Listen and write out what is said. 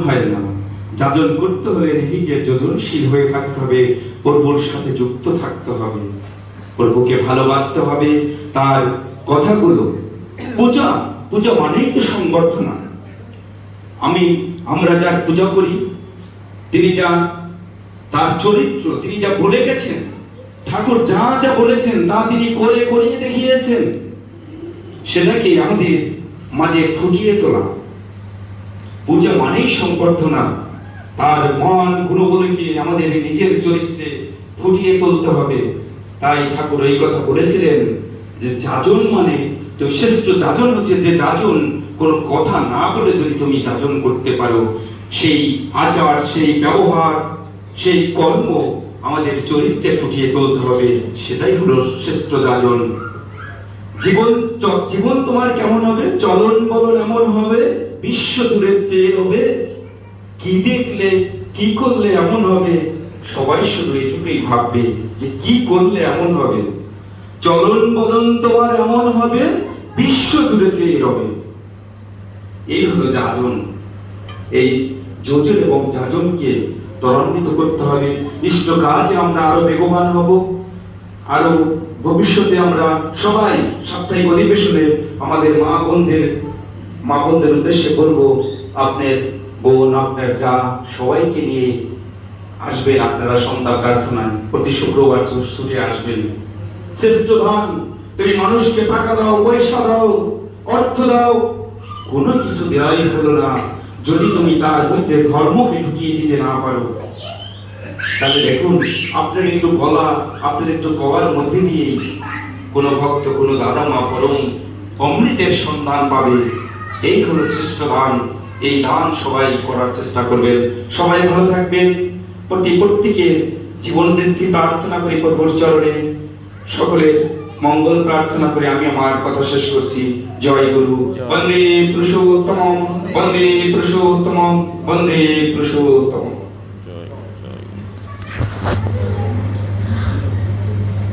হয় না যাজন করতে হলে নিজেকে যোজনশীল হয়ে থাকতে হবে, প্রভুর সাথে যুক্ত থাকতে হবে। প্রভুকে ভালোবাসতে হবে। তার কথাগুলো পূজা পূজা মানেই তো সংবর্ধনা। আমি, আমরা যার পূজা করি, তিনি যা তার চরিত্র, তিনি যা বলে গেছেন, ঠাকুর যা যা বলেছেন, তা তিনি করে করিয়ে দেখিয়েছেন সেটাকে আমাদের মাঝে ফুটিয়ে তোলা। পূজা মানেই সম্বর্ধনা তার মন গুণগুলিকে আমাদের নিজের চরিত্রে ফুটিয়ে তুলতে হবে। তাই ঠাকুর এই কথা বলেছিলেন যে যাজন মানে তো শ্রেষ্ঠ যাজন হচ্ছে যে যাজন। কোনো কথা না বলে যদি তুমি যাজন করতে পারো, সেই আচার, সেই ব্যবহার, সেই কর্ম আমাদের চরিত্রে ফুটিয়ে তুলতে হবে। সেটাই হলো শ্রেষ্ঠ যাজন। জীবন জীবন তোমার কেমন হবে? চলন বলন এমন হবে বিশ্ব জুড়ে চেয়ে হবে, কি দেখলে, কি করলে এমন হবে, সবাই শুধু এটুকুই ভাববে যে কি করলে এমন হবে। চলন বলন তোমার এমন হবে, বিশ্ব জুড়ে চেয়ে রবে। এই হলো যাজন। এই যোজন এবং যাজনকে ত্বরান্বিত করতে হবে। ইষ্ট কাজে আমরা আরও বেগবান হব। আরও ভবিষ্যতে আমরা সবাই সাপ্তাহিক অধিবেশনে আমাদের মা বোনদের মা বোনদের উদ্দেশ্যে বলব, আপনার বোন, আপনার যা, সবাইকে নিয়ে আসবেন আপনারা সন্ধ্যা প্রার্থনায়। প্রতি শুক্রবার ছুটে আসবেন। শ্রেষ্ঠ দান তুমি মানুষকে টাকা দাও, পয়সা দাও, অর্থ দাও। কোনো কিছু দেওয়াই হলো না। যদি তুমি তার মধ্যে ধর্মকে ঢুকিয়ে দিতে না পারো, তাহলে দেখুন, আপনার একটু গলা, আপনার একটু গলার মধ্যে দিয়ে কোনো ভক্ত, কোনো দাদা মা পরম অমৃতের সন্ধান পাবে। এই হলো শ্রেষ্ঠ দান। এই দান সবাই করার চেষ্টা করবেন। সবাই ভালো থাকবেন। প্রতি প্রত্যেকের জীবন বৃদ্ধি প্রার্থনা করি প্রভুর চরণে। সকলের মঙ্গল প্রার্থনা করে আমি আমার কথা শেষ করছি। জয় গুরু। বন্দে পুরুষোত্তম বন্দে পুরুষোত্তম বন্দে পুরুষোত্তম